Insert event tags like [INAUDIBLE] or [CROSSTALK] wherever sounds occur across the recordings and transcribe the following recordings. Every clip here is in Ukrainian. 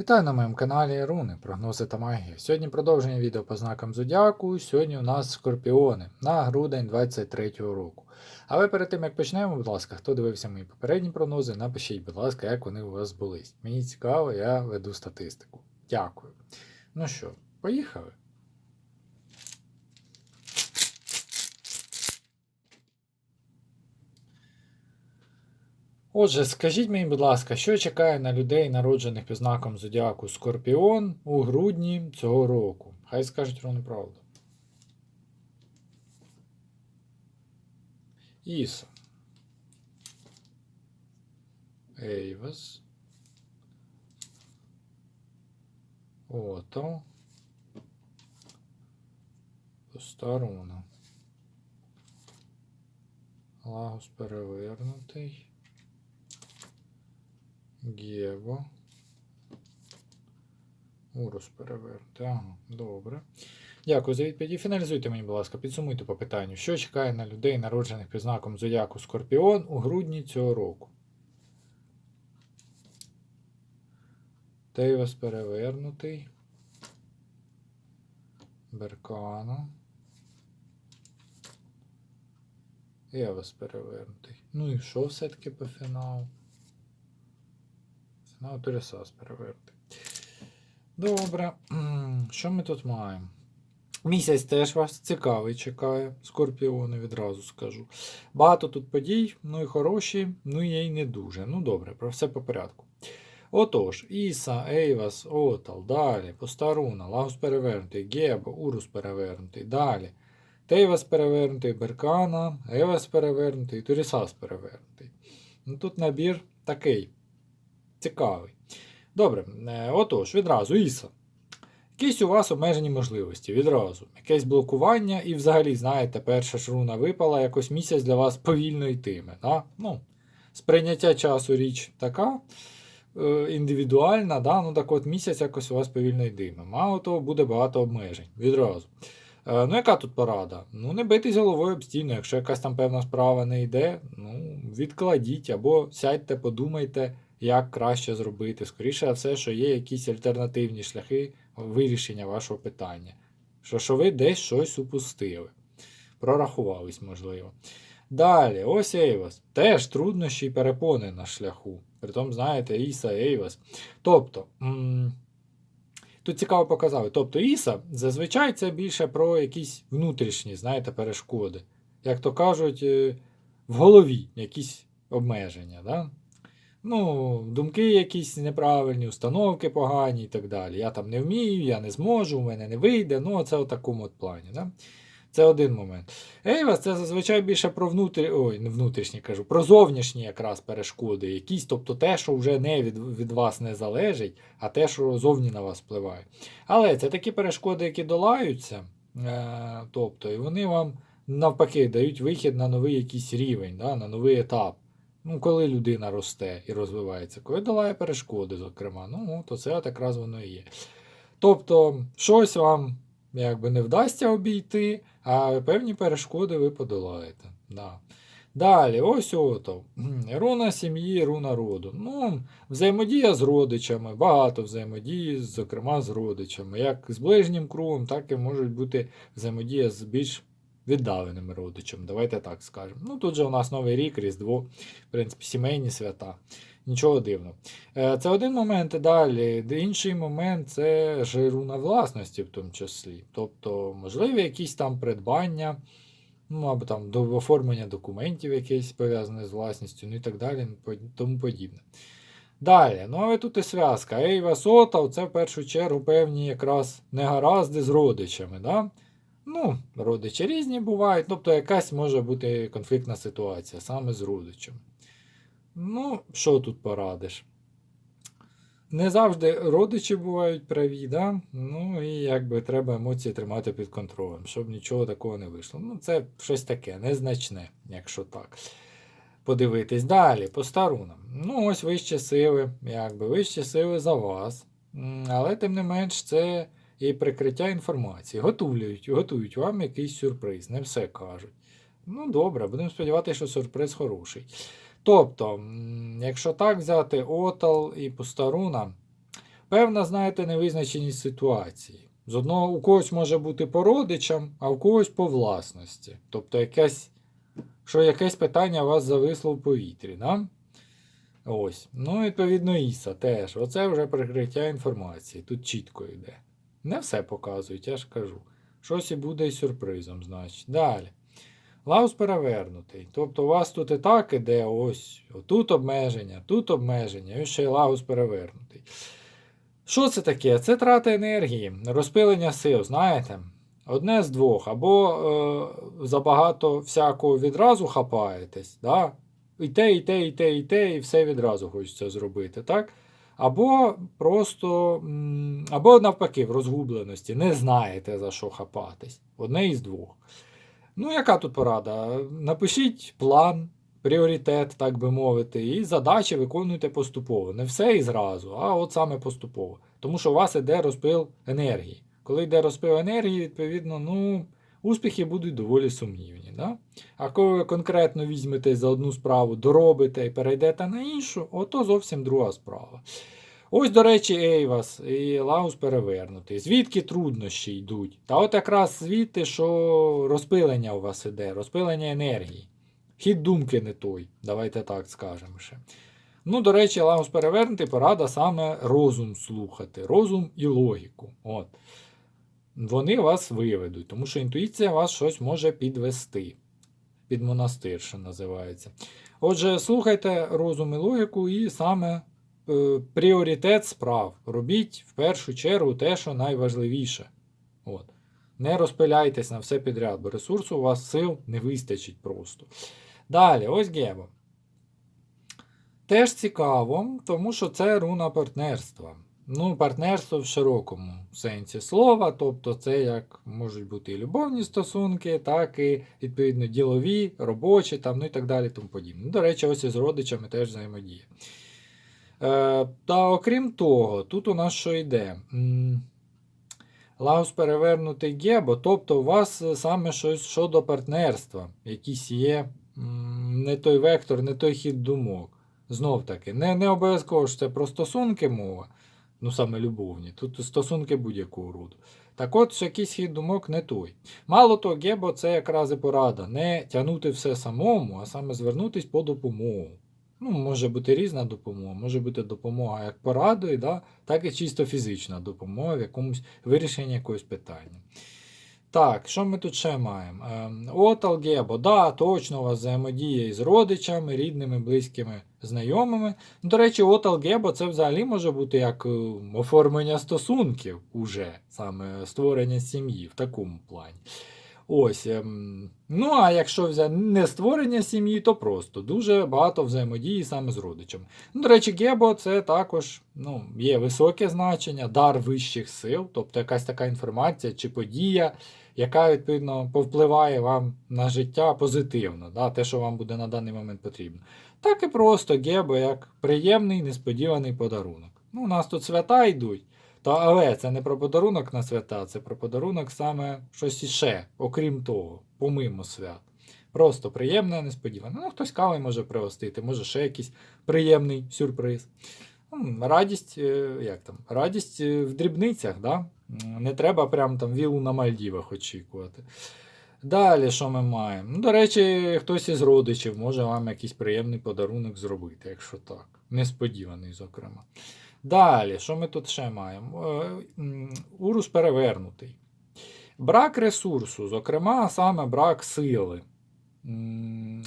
Вітаю на моєму каналі Руни, прогнози та магія. Сьогодні продовження відео по знакам Зодіаку. Сьогодні у нас скорпіони на грудень 23-го року. Але перед тим як почнемо, будь ласка, хто дивився мої попередні прогнози, напишіть, будь ласка, як вони у вас були. Мені цікаво, я веду статистику. Дякую. Ну що, поїхали? Отже, скажіть мені, будь ласка, що чекає на людей, народжених під знаком Зодіаку Скорпіон у грудні цього року? Хай скажуть ровно правду. Іса. Ейвас. Ото. Постаруна. Лагус перевернутий. Гєво. Урус перевернути. Ага, добре. Дякую за відповіді. Фіналізуйте мені, будь ласка, підсумуйте по питанню, що чекає на людей, народжених під знаком Зодіаку Скорпіон у грудні цього року. Тейвас перевернутий. Беркана. Евас перевернутий. Ну і що все-таки по фіналу? Фінал Пересас перевернутий. Добре. Що ми тут маємо? Місяць теж вас цікавий чекає. Скорпіони відразу скажу. Багато тут подій, ну і хороші, ну і й не дуже. Ну добре, про все по порядку. Отож, Іса, Ейвас, Отал, далі, Постаруна, Лагус перевернутий, Гебо, Урус перевернутий, далі. Тейвас перевернутий, Беркана, Евас перевернутий, Турісас перевернутий. Ну тут набір такий цікавий. Добре, е, отож, відразу, Іса. Якісь у вас обмежені можливості відразу. Якесь блокування, і взагалі, знаєте, перша ж руна випала, якось місяць для вас повільно йтиме. Да? Ну, сприйняття часу річ така е, індивідуальна, да? ну так от місяць якось у вас повільно йтиме. Мало того, буде багато обмежень відразу. Е, ну, яка тут порада? Ну, не битись головою об стіну. Якщо якась там певна справа не йде, ну, відкладіть або сядьте, подумайте, як краще зробити. Скоріше за все, що є якісь альтернативні шляхи вирішення вашого питання. Що, що ви десь щось упустили. Прорахувались, можливо. Далі, ось Ейвас. Теж труднощі і перепони на шляху. Притом, знаєте, Іса, Ейвас. Тобто, тут цікаво показали. Тобто, Іса зазвичай це більше про якісь внутрішні, знаєте, перешкоди. Як то кажуть, е, в голові якісь обмеження. Да? Ну, думки якісь неправильні, установки погані і так далі. Я там не вмію, я не зможу, у мене не вийде. Ну, це в такому от плані. Да? Це один момент. Ейвас це зазвичай більше про внутрі... Ой, не внутрішні кажу, про зовнішні якраз перешкоди, якісь, тобто те, що вже не від, від вас не залежить, а те, що зовні на вас впливає. Але це такі перешкоди, які долаються, е, тобто, і вони вам навпаки дають вихід на новий якийсь рівень, да, на новий етап. Ну, коли людина росте і розвивається, коли долає перешкоди, зокрема, ну, то це от якраз воно і є. Тобто, щось вам якби не вдасться обійти, а певні перешкоди ви подолаєте. Да. Далі, ось ото. [CLEARS THROAT] Руна сім'ї, руна роду. Ну, взаємодія з родичами, багато взаємодії, зокрема з родичами. Як з ближнім кругом, так і можуть бути взаємодія з більш віддаленими родичами. Давайте так скажемо. Ну, тут же у нас Новий рік, Різдво, в принципі, сімейні свята. Нічого дивного. Е, Це один момент і далі. Інший момент це ж руна власності, в тому числі. Тобто, можливі якісь там придбання, ну або там до оформлення документів, якесь пов'язане з власністю, ну і так далі, тому подібне. Далі, ну але тут і зв'язка. Ейва Сота, це в першу чергу певні якраз негаразди з родичами. Да? Ну, родичі різні бувають, тобто якась може бути конфліктна ситуація саме з родичем. Ну, що тут порадиш? Не завжди родичі бувають праві, да? ну і якби треба емоції тримати під контролем, щоб нічого такого не вийшло. Ну, це щось таке, незначне, якщо так. Подивитись далі, по старунам. Ну, ось вищі сили, якби вищі сили за вас. Але тим не менш, це і прикриття інформації. Готують, готують вам якийсь сюрприз, не все кажуть. Ну, добре, будемо сподіватися, що сюрприз хороший. Тобто, якщо так взяти Отал і Постаруна, певна, знаєте, невизначеність ситуації. З одного у когось може бути по родичам, а у когось по власності. Тобто якесь, що якесь питання у вас зависло в повітрі. Да? Ось. Ну, відповідно, Іса теж. Оце вже прикриття інформації. Тут чітко йде. Не все показують, я ж кажу. Щось і буде і сюрпризом, значить. Далі. Лаус перевернутий. Тобто у вас тут і так іде ось тут обмеження, тут обмеження, і ще й лаус перевернутий. Що це таке? Це трата енергії, розпилення сил, знаєте? Одне з двох. Або е, забагато всякого відразу хапаєтесь, да? і те, і те, і те, і те, і все відразу хочеться зробити, так? Або просто, або навпаки, в розгубленості, не знаєте за що хапатись. Одне із двох. Ну, яка тут порада? Напишіть план, пріоритет, так би мовити, і задачі виконуйте поступово. Не все і зразу, а от саме поступово. Тому що у вас іде розпил енергії. Коли йде розпил енергії, відповідно, ну, успіхи будуть доволі сумнівні. Да? А коли ви конкретно візьмете за одну справу, доробите і перейдете на іншу, ото зовсім друга справа. Ось, до речі, Ейвас і Лаус перевернутий. Звідки труднощі йдуть? Та от якраз звідти, що розпилення у вас іде, розпилення енергії. Хід думки не той, давайте так скажемо ще. Ну, до речі, Лаус перевернутий порада саме розум слухати, розум і логіку. От. Вони вас виведуть, тому що інтуїція вас щось може підвести. Під монастир, що називається. Отже, слухайте розум і логіку, і саме е, пріоритет справ. Робіть в першу чергу те, що найважливіше. От. Не розпиляйтесь на все підряд, бо ресурсу у вас сил не вистачить просто. Далі, ось Гебо. Теж цікаво, тому що це руна партнерства. Ну, партнерство в широкому сенсі слова, тобто це як можуть бути і любовні стосунки, так і відповідно ділові, робочі, там, ну і так далі. тому подібне. Ну, До речі, ось із родичами теж взаємодія. Е, та окрім того, тут у нас що йде? Лаус перевернутий гебо, тобто у вас е, саме щось щодо партнерства, якийсь є не той вектор, не той хід думок. Знов таки, не, не обов'язково що це про стосунки мова, ну саме любовні, тут стосунки будь-якого роду. Так от, якийсь хід думок не той. Мало того, гебо це якраз і порада. Не тягнути все самому, а саме звернутись по допомогу. Ну, може бути різна допомога, може бути допомога як порадою, да? так і чисто фізична допомога в якомусь вирішенні якогось питання. Так, що ми тут ще маємо? Ем, От Алгебо, да, точно у вас взаємодія із родичами, рідними, близькими, знайомими. Ну, До речі, от Алгебо це взагалі може бути як е, оформлення стосунків уже, саме створення сім'ї в такому плані. Ось. ем, Ну, а якщо взяти не створення сім'ї, то просто дуже багато взаємодії саме з родичами. Ну, до речі, Гебо це також ну, є високе значення, дар вищих сил, тобто якась така інформація чи подія, яка відповідно повпливає вам на життя позитивно, да, те, що вам буде на даний момент потрібно. Так і просто Гебо як приємний несподіваний подарунок. Ну, у нас тут свята йдуть. Та, але це не про подарунок на свята, це про подарунок саме щось іще, окрім того, помимо свят. Просто приємне, несподіване. Ну, хтось кави може пригостити, може ще якийсь приємний сюрприз. Радість, е, як там? Радість е, в дрібницях, да? Не треба прям там вілу на Мальдівах очікувати. Далі, що ми маємо? Ну, до речі, хтось із родичів може вам якийсь приємний подарунок зробити, якщо так. Несподіваний, зокрема. Далі, що ми тут ще маємо? Е, Урус перевернутий. Брак ресурсу, зокрема, саме брак сили.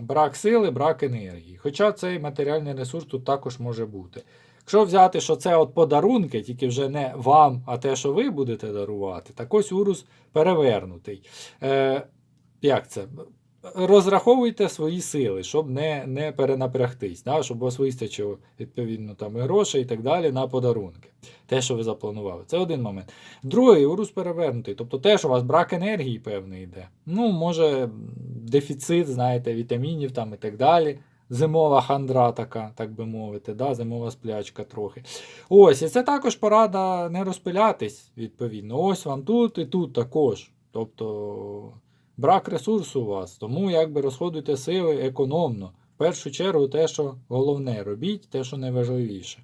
Брак сили, брак енергії. Хоча цей матеріальний ресурс тут також може бути. Якщо взяти, що це от подарунки, тільки вже не вам, а те, що ви будете дарувати, так ось урус перевернутий. Е, як це? Розраховуйте свої сили, щоб не, не перенапрягтись, да? щоб вас вистачило відповідно там і грошей і так далі на подарунки. Те, що ви запланували. Це один момент. Другий урус перевернутий. Тобто те, що у вас брак енергії певний йде. Ну, може, дефіцит, знаєте, вітамінів там і так далі. Зимова хандра така, так би мовити, да? зимова сплячка трохи. Ось, і це також порада не розпилятись, відповідно. Ось вам тут і тут також. Тобто брак ресурсу у вас, тому якби розходуйте сили економно. В першу чергу те, що головне, робіть те, що найважливіше.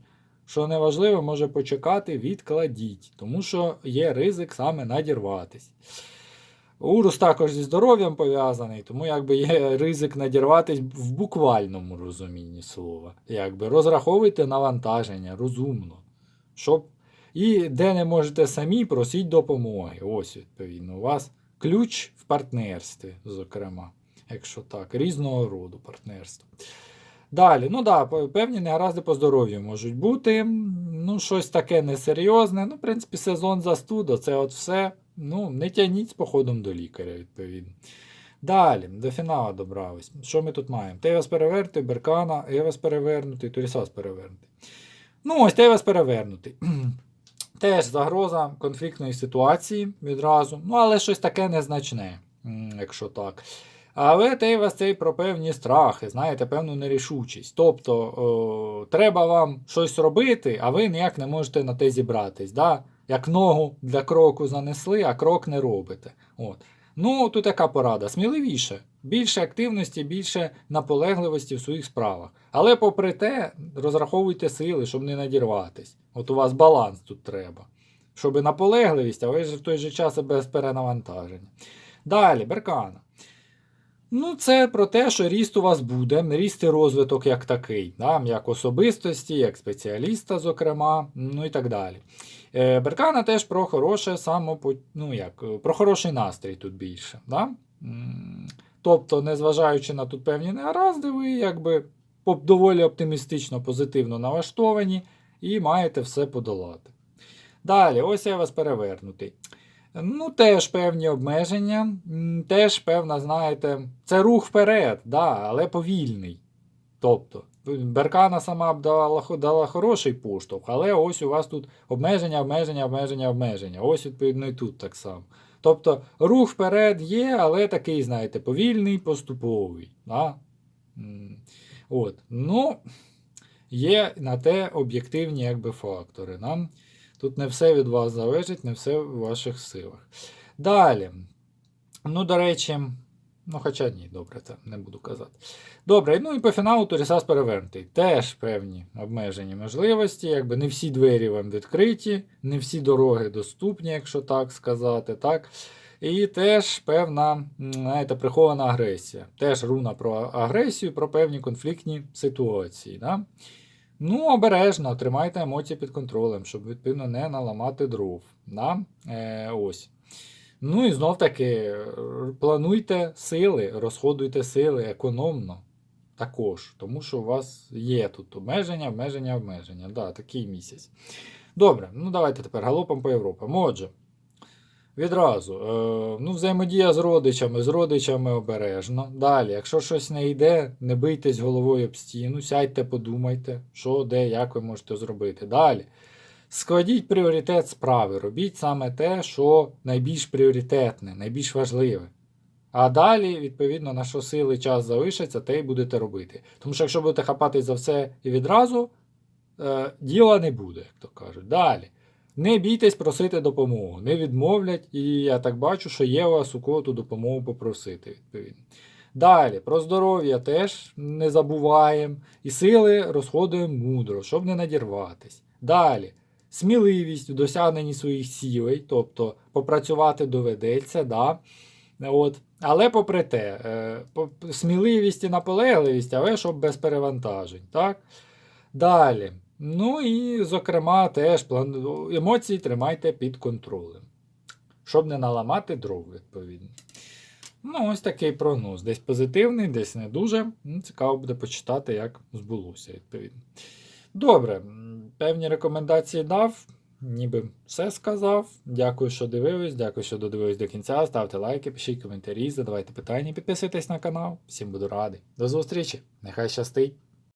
що неважливо, може почекати, відкладіть, тому що є ризик саме надірватись. Урус також зі здоров'ям пов'язаний, тому якби є ризик надірватись в буквальному розумінні слова. Якби розраховуйте навантаження розумно. Щоб... І де не можете самі, просіть допомоги. Ось, відповідно, у вас ключ в партнерстві, зокрема, якщо так, різного роду партнерство. Далі, ну да, певні негаразди по здоров'ю можуть бути. Ну, щось таке несерйозне. Ну, в принципі, сезон застуду, це от все. Ну, не тягніть з походом до лікаря, відповідно. Далі, до фіналу добрались. Що ми тут маємо? Тевас перевернутий, Беркана, Евас перевернутий, Турісас перевернутий. Ну, ось Тевас перевернутий. Теж загроза конфліктної ситуації відразу. Ну, але щось таке незначне, якщо так. Але Тейвас цей про певні страхи, знаєте, певну нерішучість. Тобто о, треба вам щось робити, а ви ніяк не можете на те зібратись. Да? Як ногу для кроку занесли, а крок не робите. От. Ну, тут яка порада? Сміливіше, більше активності, більше наполегливості в своїх справах. Але попри те, розраховуйте сили, щоб не надірватись. От у вас баланс тут треба. Щоб наполегливість, а ви ж в той же час і без перенавантаження. Далі, Беркана. Ну, це про те, що ріст у вас буде, ріст і розвиток як такий, да, як особистості, як спеціаліста, зокрема, ну і так далі. Е, Беркана теж про хороше самопо... ну, як, е, про хороший настрій тут більше. Да? Тобто, незважаючи на тут певні негаразди, ви якби доволі оптимістично, позитивно налаштовані і маєте все подолати. Далі, ось я вас перевернутий. Ну, теж певні обмеження, теж певна, знаєте, це рух вперед, да, але повільний. Тобто, Беркана сама б дала, дала хороший поштовх, але ось у вас тут обмеження, обмеження, обмеження, обмеження. Ось, відповідно, і тут так само. Тобто, рух вперед є, але такий, знаєте, повільний, поступовий. Да? От. Ну, є на те об'єктивні якби, фактори. Да? Тут не все від вас залежить, не все в ваших силах. Далі. Ну, до речі, ну, хоча ні, добре, це не буду казати. Добре, ну і по фіналу Турісас перевернутий. Теж певні обмежені можливості, якби не всі двері вам відкриті, не всі дороги доступні, якщо так сказати. так. І теж певна, знаєте, прихована агресія. Теж руна про агресію, про певні конфліктні ситуації. Да? Ну, обережно, тримайте емоції під контролем, щоб відповідно не наламати дров. Да? Е, ось. Ну і знов таки, плануйте сили, розходуйте сили економно також, тому що у вас є тут обмеження, обмеження, обмеження. Да, такий місяць. Добре, ну давайте тепер галопом по Європам. Отже, відразу. Е, ну, взаємодія з родичами, з родичами обережно. Далі, якщо щось не йде, не бийтесь головою об стіну, сядьте, подумайте, що, де, як ви можете зробити. Далі. Складіть пріоритет справи, робіть саме те, що найбільш пріоритетне, найбільш важливе. А далі, відповідно, на що сили час залишиться, те й будете робити. Тому що якщо будете хапатись за все і відразу, е, діла не буде, як то кажуть. Далі. Не бійтесь просити допомогу, не відмовлять, і я так бачу, що є у вас у кого ту допомогу попросити, відповідно. Далі, про здоров'я теж не забуваємо. І сили розходуємо мудро, щоб не надірватись. Далі. Сміливість у досягненні своїх цілей, тобто попрацювати доведеться, да. От. Але попри те, е, сміливість і наполегливість, але щоб без перевантажень. Так? Далі. Ну і, зокрема, теж емоції тримайте під контролем. Щоб не наламати дров, відповідно. Ну, ось такий прогноз. Десь позитивний, десь не дуже. Ну, Цікаво буде почитати, як збулося, відповідно. Добре, певні рекомендації дав. Ніби все сказав. Дякую, що дивились. Дякую, що додивились до кінця. Ставте лайки, пишіть коментарі, задавайте питання, підписуйтесь на канал. Всім буду радий. До зустрічі! Нехай щастить!